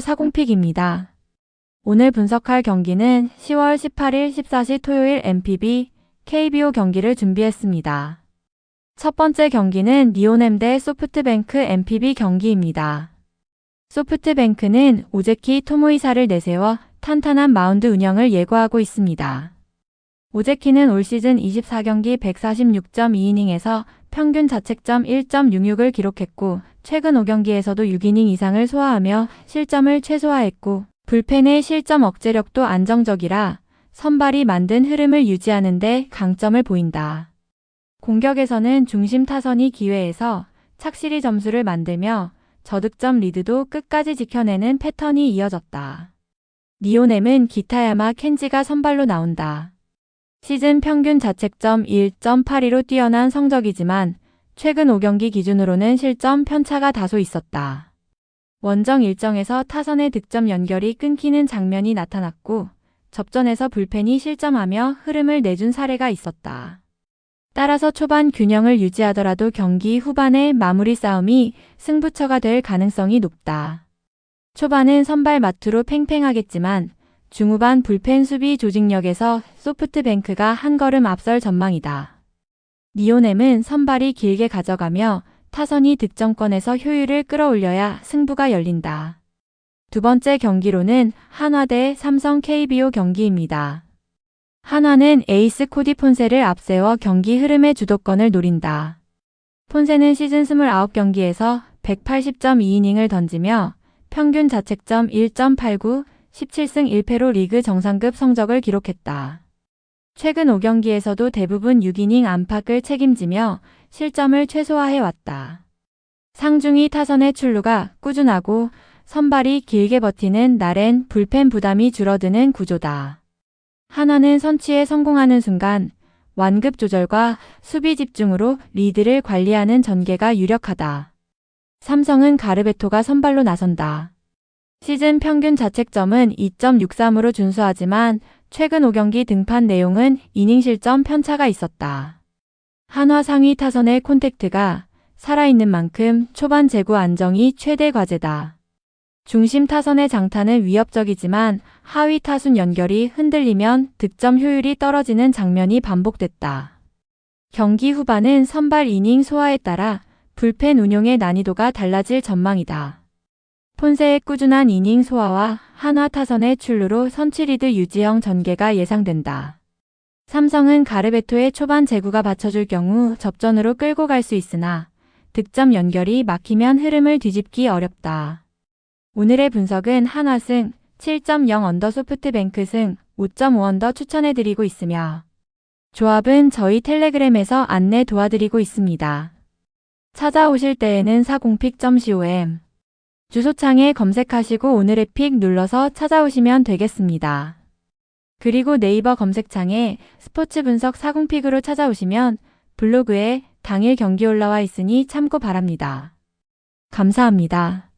사공픽입니다. 오늘 분석할 경기는 10월 18일 14시 토요일 MPB KBO 경기를 준비했습니다. 첫 번째 경기는 리오넴 대 소프트뱅크 MPB 경기입니다. 소프트뱅크는 오제키 토모이사를 내세워 탄탄한 마운드 운영을 예고하고 있습니다. 오제키는 올 시즌 24경기 146.2이닝에서 평균 자책점 1.66을 기록했고 최근 5경기에서도 6이닝 이상을 소화하며 실점을 최소화했고 불펜의 실점 억제력도 안정적이라 선발이 만든 흐름을 유지하는 데 강점을 보인다. 공격에서는 중심 타선이 기회에서 착실히 점수를 만들며 저득점 리드도 끝까지 지켜내는 패턴이 이어졌다. 리오넴은 기타야마 켄지가 선발로 나온다. 시즌 평균 자책점 1.82로 뛰어난 성적이지만 최근 5경기 기준으로는 실점 편차가 다소 있었다. 원정 일정에서 타선의 득점 연결이 끊기는 장면이 나타났고 접전에서 불펜이 실점하며 흐름을 내준 사례가 있었다. 따라서 초반 균형을 유지하더라도 경기 후반의 마무리 싸움이 승부처가 될 가능성이 높다. 초반은 선발 마투로 팽팽하겠지만 중후반 불펜 수비 조직력에서 소프트뱅크가 한 걸음 앞설 전망이다. 리오넴은 선발이 길게 가져가며 타선이 득점권에서 효율을 끌어올려야 승부가 열린다. 두 번째 경기로는 한화 대 삼성 KBO 경기입니다. 한화는 에이스 코디 폰세를 앞세워 경기 흐름의 주도권을 노린다. 폰세는 시즌 29경기에서 180.2이닝을 던지며 평균 자책점 1.89, 17승 1패로 리그 정상급 성적을 기록했다. 최근 5경기에서도 대부분 6이닝 안팎을 책임지며 실점을 최소화해왔다. 상중위 타선의 출루가 꾸준하고 선발이 길게 버티는 날엔 불펜 부담이 줄어드는 구조다. 하나는 선취에 성공하는 순간 완급 조절과 수비 집중으로 리드를 관리하는 전개가 유력하다. 삼성은 가르베토가 선발로 나선다. 시즌 평균 자책점은 2.63으로 준수하지만 최근 5경기 등판 내용은 이닝 실점 편차가 있었다. 한화 상위 타선의 콘택트가 살아있는 만큼 초반 제구 안정이 최대 과제다. 중심 타선의 장타는 위협적이지만 하위 타순 연결이 흔들리면 득점 효율이 떨어지는 장면이 반복됐다. 경기 후반은 선발 이닝 소화에 따라 불펜 운용의 난이도가 달라질 전망이다. 폰세의 꾸준한 이닝 소화와 한화 타선의 출루로 선취리드 유지형 전개가 예상된다. 삼성은 가르베토의 초반 제구가 받쳐줄 경우 접전으로 끌고 갈 수 있으나 득점 연결이 막히면 흐름을 뒤집기 어렵다. 오늘의 분석은 한화승 7.0 언더 소프트뱅크 승 5.5 언더 추천해드리고 있으며 조합은 저희 텔레그램에서 안내 도와드리고 있습니다. 찾아오실 때에는 40픽.com 주소창에 검색하시고 오늘의 픽 눌러서 찾아오시면 되겠습니다. 그리고 네이버 검색창에 스포츠 분석 40픽으로 찾아오시면 블로그에 당일 경기 올라와 있으니 참고 바랍니다. 감사합니다.